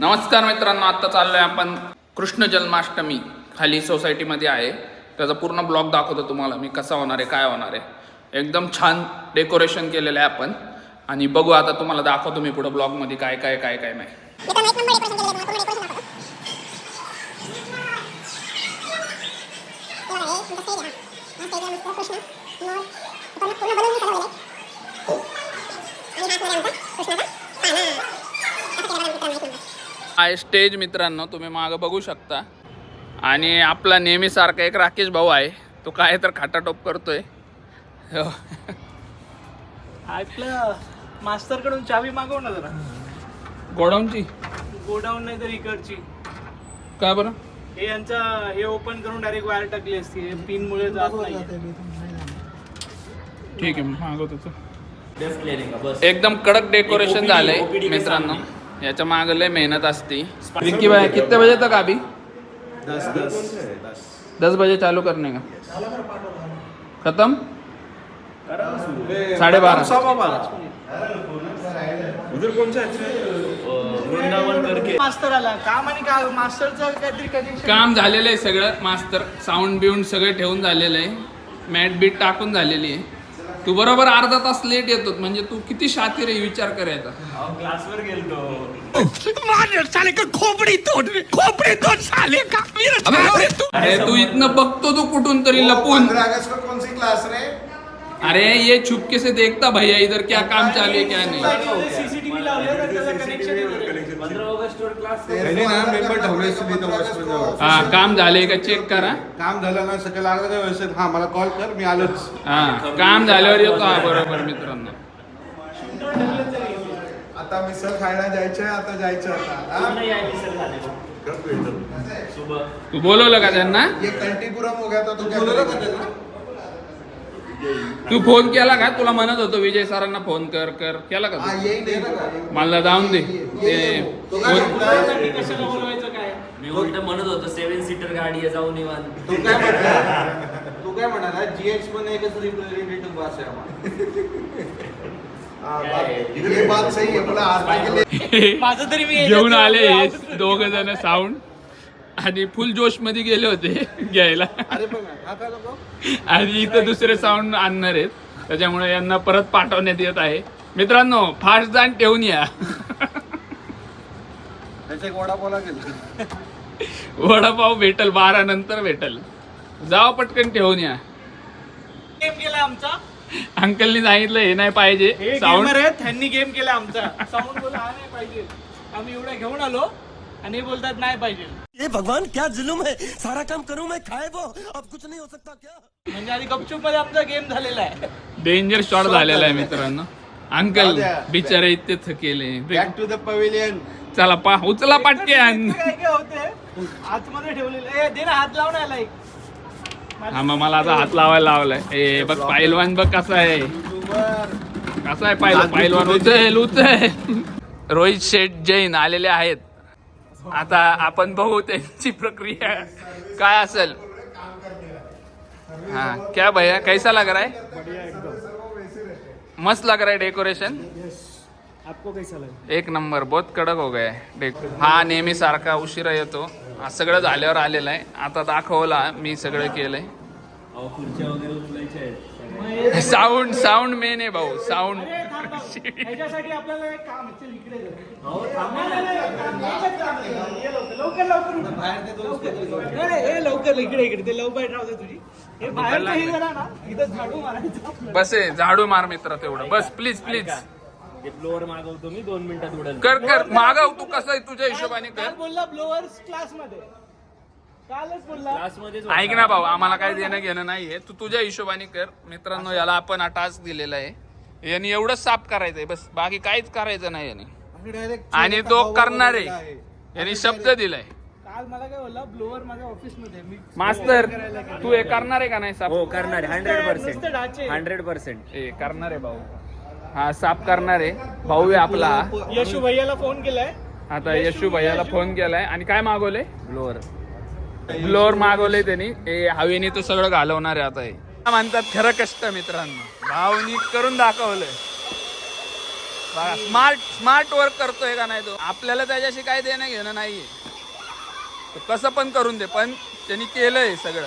नमस्कार मित्रांनो आत्ता आहे आपण कृष्ण जन्माष्टमी खाली सोसायटीमध्ये आहे. त्याचा पूर्ण ब्लॉग दाखवतो तुम्हाला मी कसा होणार आहे काय होणार आहे. एकदम छान डेकोरेशन केलेलं आहे आपण. आणि बघू आता तुम्हाला दाखवतो मी पुढे ब्लॉगमध्ये काय काय काय काय नाही. आहे स्टेज मित्रांनो तुम्ही मागं बघू शकता. आणि आपला नेहमीसारखा एक राकेश भाऊ आहे. तो काय तर खाटाटोप करतोय. हो. ऐकलं? मास्तरकडून चावी मागव ना जरा. गोडाऊनची? गोडाऊन नाही तर इकडची. काय बरं? हे यांचा हे ओपन करून डायरेक्ट वायर टाकली असती. हे पिन मुळे जात नाही. ठीक आहे मागवतो तो. एकदम कडक डेकोरेशन झालंय मित्रांनो. याच्या मागे लय मेहनत असती. विक्की भाई कितने बजे तक अभी दस दस. दस बजे चालू करने का? खत्म? साढ़े कनेक्शन काम झालेलं आहे सगळं. मास्तर साऊंड बिऊंड सगळं ठेवून झालेलं आहे. मॅट बीट टाकून झालेली आहे. तू बरोबर अर्धा तास लेट येतो म्हणजे तू किती शातीर आहे विचार करायचा? क्लासवर गेलतो. अरे तू इथनं बघतो तू कुठून तरी लपून. को कौन सी क्लास रे? अरे ये छुपके से देखता भैया इधर क्या काम चालू है क्या नहीं. सीसीटीव्ही हा काम झाले का चेक करा. काम झालं ना सकाळी लागलं का व्यवस्थित? हा मला कॉल कर मी आलोच. हा काम झाल्यावर येतो हा बरोबर मित्रांनो. आता मिसळ खायला जायचंय आता जायचं आता. हा? तू बोलवलं का त्यांना? ये कंटीपुरम हो गया था तो क्या करेगा? तू फोन केला का? तुला म्हणत होतो विजय सरांना फोन कर कर. केला का हा तू? मला जाऊन दे. ते फोन- मी उलट म्हणत होतो सेव्हन सीटर गाडी आहे जाऊन निवांत. तू काय म्हणाला? तू काय म्हणाला? जीएच पण एकच रिप्रेझेंटेटिव्ह बस आहे आम्हाला. हा, बात- ये बात सही है बोला आरती के लिए माझं तरी मी घेऊन आले दोघ जण साऊंड आणि फुल जोशमध्ये गेले होते घ्यायला. अरे बघ ना, हा काय नको आणि इथं दुसरे साऊंड आणणार आहेत. त्याच्यामुळे यांना परत पाठवण्यात येत आहे. मित्रांनो फास्ट जाण ठेवून या. त्याचा एक वडापावला गेलो. वडापाव भेटल बारा नंतर भेटल. जावा पटकन ठेवून या. गेम केला आमचा. अंकलनी सांगितलं हे नाही पाहिजे. साऊंड गेमर आहेत त्यांनी गेम केला आमचा. साऊंड बोला हा नाही पाहिजे. आम्ही एवढा घेऊन आलो. आणि हे बोलतात नाही पाहिजे. ये भगवान क्या जुलुम है? सारा काम करूं मैं? खाए वो अब कुछ नहीं हो सकता क्या? म्हणजे आधी गपचूपमध्ये आमचा गेम झालेला आहे. डेंजर शॉट झालेला आहे मित्रांनो. अंकल. बिचारे इथे थकेले. बॅक टू द पवेलियन चला पा उचला पाटक्यान काय काय होते. आतमध्ये ठेवलेलं ए दे ना हात लावून आला एक. हा मग मला आता हात लावायला लावलाय. ए बघ पायलवान बघ कसा आहे. कसा आहे पाहिलं पायलवान उचल. उचल. रोहित शेठ जैन आलेले आहेत. आता आपण बघू त्यांची प्रक्रिया काय असेल. हाँ क्या भैया कैसा लग रहा है? मस्त लग रहा है डेकोरेशन आपको कैसा लगा? एक नंबर बहुत कडक हो गया है. डेक हा नेहमी सारखा उशिरा येतो. सगळं झाल्यावर आलेला आहे. आता दाखवला मी सगळं केलंय. साऊंड साऊंड मेन आहे भाऊ साऊंड आपल्याला एक काम इकडे लवकर लवकर लवकर. हे ते तुझी. हे बाहेर हे जरा ना इथं झाडू मारायचं. बस आहे झाडू मार मित्र तेवढं. बस प्लीज प्लीज ते फ्लोअर मागवतो मी दोन मिनिटात उडेल. कर कर. मागव तू कसं आहे तुझ्या हिशोबाने कर. बोलला ब्लोअर्स क्लासमध्ये. ऐक ना भाऊ आम्हाला काही देणं घेणं नाहीये तू तुझ्या हिशोबाने कर. मित्रांनो याला आपण हा टास्क दिलेला आहे. यांनी एवढंच साफ करायचंय. बस बाकी काहीच करायचं नाही याने. आणि तो करणार आहे. यांनी शब्द दिलाय. काल मला काय बोलला? ब्लोअर माझ्या ऑफिसमध्ये मी मास्तर तू हे करणार आहे का नाही साफ? हो करणार आहे. Hundred percent. हंड्रेड पर्सेंट ए करणार आहे भाऊ. हा साफ करणार आहे. भाऊ आहे आपला. यशू भैयाला फोन केलाय. आता यशू भैयाला फोन केलाय. आणि काय मागवले फ्लोअर ब्लोअर मागवले त्यांनी. हे हवेने तो सगळं घालवणार आहे आता हे. म्हणतात? खरं कष्ट मित्रांनो. भावनी करून दाखवलंय. बघा स्मार्ट स्मार्ट वर्क करतोय का नाही तो? आपल्याला त्याच्याशी काय देणं घेणं नाहीये. कसं पण करून दे पण त्यांनी केलंय सगळं.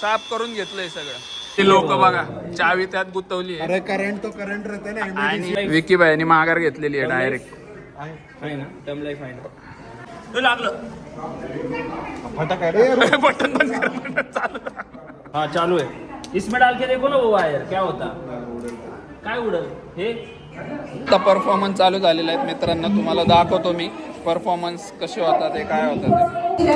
साफ करून घेतलंय सगळं. ती लोक बघा चावी त्यात गुंतवली अरे करंट तो करंट राहते ना आणि विकी बाईनी माघार घेतलेली आहे डायरेक्ट आहे ना? आहे तो लागलं. फटाक रे. बटन बंद कर बटन चालू हाँ चालू है इसमें डाल के देखो ना वो वायर क्या होता? काय उडल? हे? आता परफॉर्मन्स चालू झालेला आहेत मित्रांनो तुम्हाला दाखवतो मी. परफॉर्मन्स कसे होतात ते काय होतात. ते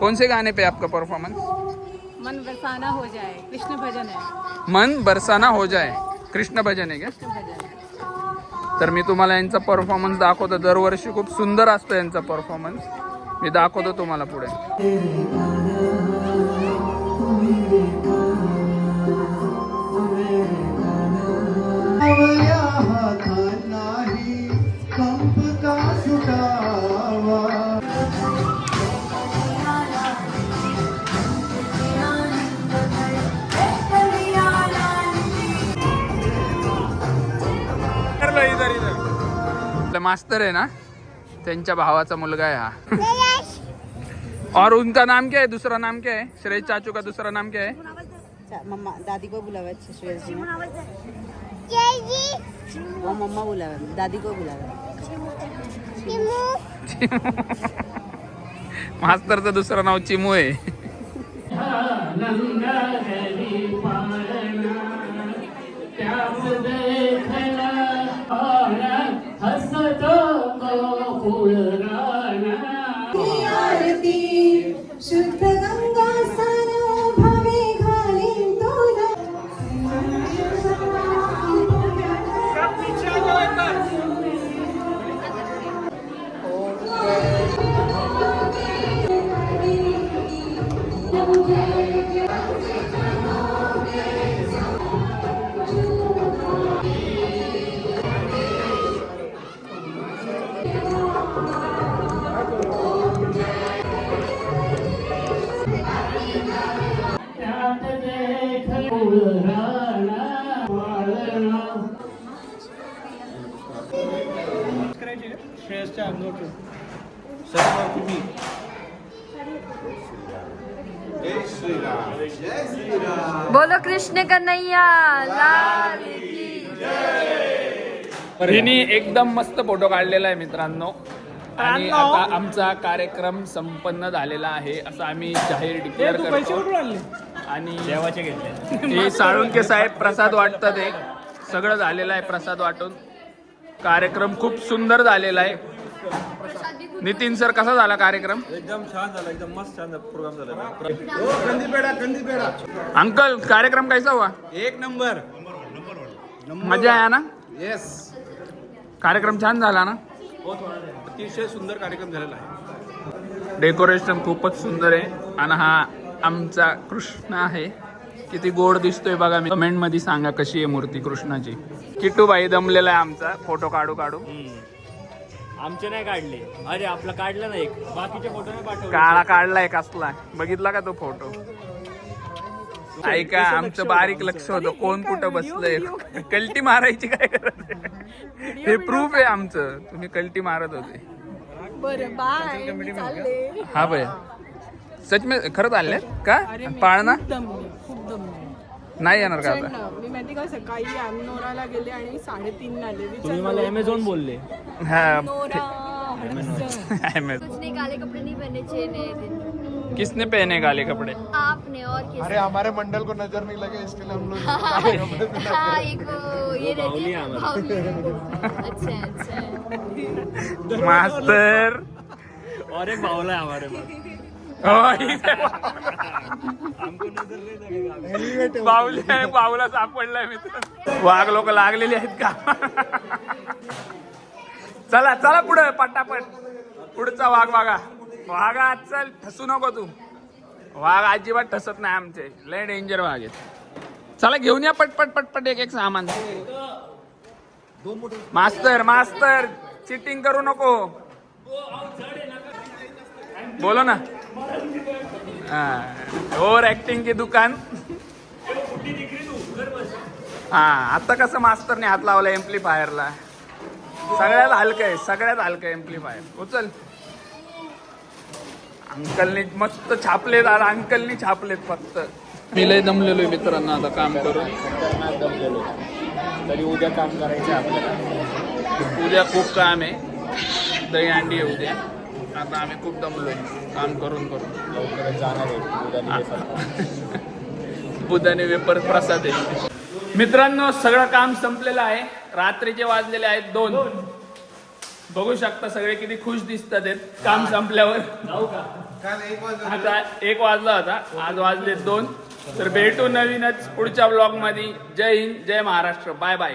कौन से गाने पे आपका परफॉर्मेंस मन बरसाना हो जाए कृष्ण भजन है। मन बरसाना हो जाए कृष्ण भजन आहे का तर मी तुम्हाला यांचा परफॉर्मन्स दाखवतो. दरवर्षी खूप सुंदर असतो यांचा परफॉर्मन्स मी दाखवतो तुम्हाला पुढे. मास्तर आहे ना त्यांच्या भावाचा मुलगा आहे हा. और उनका नाम क्या है? दूसरा नाम क्या है? श्रेय चाचू का दूसरा नाम क्या है? मम्मा दादी को बुलावा श्रेयस जी वो मम्मा बुलावा दादी को बुलावा मास्तरचं दुसरं नाव चिमू आहे. अंगावर ठेव. सर्व तुम्ही बोलो कृष्ण कन्हैया लाल हिनी एकदम मस्त फोटो काढलेला आहे मित्रांनो. आणि आता आमचा कार्यक्रम संपन्न झालेला आहे असं आम्ही जाहीर डिक्लेअर करतो. आणि देवाचे घेतले. हे साळुंके साहेब प्रसाद वाटतात ते सगळं झालेलं आहे प्रसाद वाटून. कार्यक्रम खूप सुंदर झालेला आहे. नितीन सर कसा झाला कार्यक्रम? एकदम छान झाला एकदम मस्त छान प्रोग्राम झाला. कंदी पेढा कंदी पेढा अंकल कार्यक्रम कैसा हुआ? एक नंबर. मजा आया ना? येस कार्यक्रम छान झाला ना? अतिशय सुंदर कार्यक्रम झालेला आहे. डेकोरेशन खूपच सुंदर आहे. आणि हा आमचा कृष्ण आहे. किती गोड दिसतोय बघा मी. कमेंटमध्ये सांगा कशी आहे मूर्ती कृष्णाची. किट्टू भाई दमलेला आहे आमचा. फोटो काढू काढू. आमचे नाही काढले. अरे आपला काढला ना एक. बाकीचे फोटो नाही पाठवले. काळा काढलाय कसला बघितला का तो फोटो ऐका आमचं बारीक लक्ष होतं. कोण कुठं बसलंय? कल्टी मारायची काय गरज आहे? हे प्रूफ आहे आमचं. तुम्ही कल्टी मारत होते. बरं बाय चालले. हा भैया सच में खरंच आले का? पाळणा? दमले खूप नाही येणार का आता? प्रचंड. मी माहिती का सकाळी अमनोराला गेले आणि साडेतीन आले. तुम्ही मला अमेझॉन बोलले. हा. नोरा Amazon. कुछ नहीं काले कपड़े नहीं पहने चाहिए नए दिन किसने पहने काले कपड़े? आपने और किस अरे हमारे मंडल को नजर नहीं लगे इसके लिए हम लोग हाँ एक वो ये रहती बावली है है ना, बावली। अच्छा अच्छा। मास्तर। और एक बावला है हमारे पास। बाहुली आहे बाहुला सापडलाय मित्र. वाघ लोक लागलेली आहेत का? चला चला पुढे पटापट. पुढचा वाघ वाघा. वाघा चल ठसू नको तू. वाघ अजिबात ठसत नाही आमचे. लय डेंजर वाघ आहेत. चला घेऊन या पटपट पटपट एक एक सामान. मास्तर मास्तर चिटिंग करू नको. बोलो ना. ओव्हर ऍक्टिंग की दुकान? हा आता कसं मास्तरने हात लावला एम्प्लिफायरला? सगळ्यात हलकं आहे सगळ्यात हलकं एम्प्लिफायर. उचल. अंकलनी मस्त छापलेत आज अंकलनी छापलेत फक्त. मी लय दमलेलो मित्रांनो आता काम करून. तरी उद्या काम करायचं आपल्याला. उद्या खूप काम आहे. दही अंडी आहे उद्या. आता आम्ही खूप दमलोय. काम करून करून. लवकरच जाणार आहे. बुधाने वेपर प्रसाद आहे. मित्रांनो सगळं काम संपलेलं आहे. रात्रीचे वाजलेले आहेत दोन. बघू शकता सगळे किती खुश दिसतात आहेत. काम संपल्यावर. आता एक वाजला होता. आज वाजले दोन. तर भेटू नवीनच पुढच्या ब्लॉगमध्ये जय हिंद जय महाराष्ट्र. Bye bye.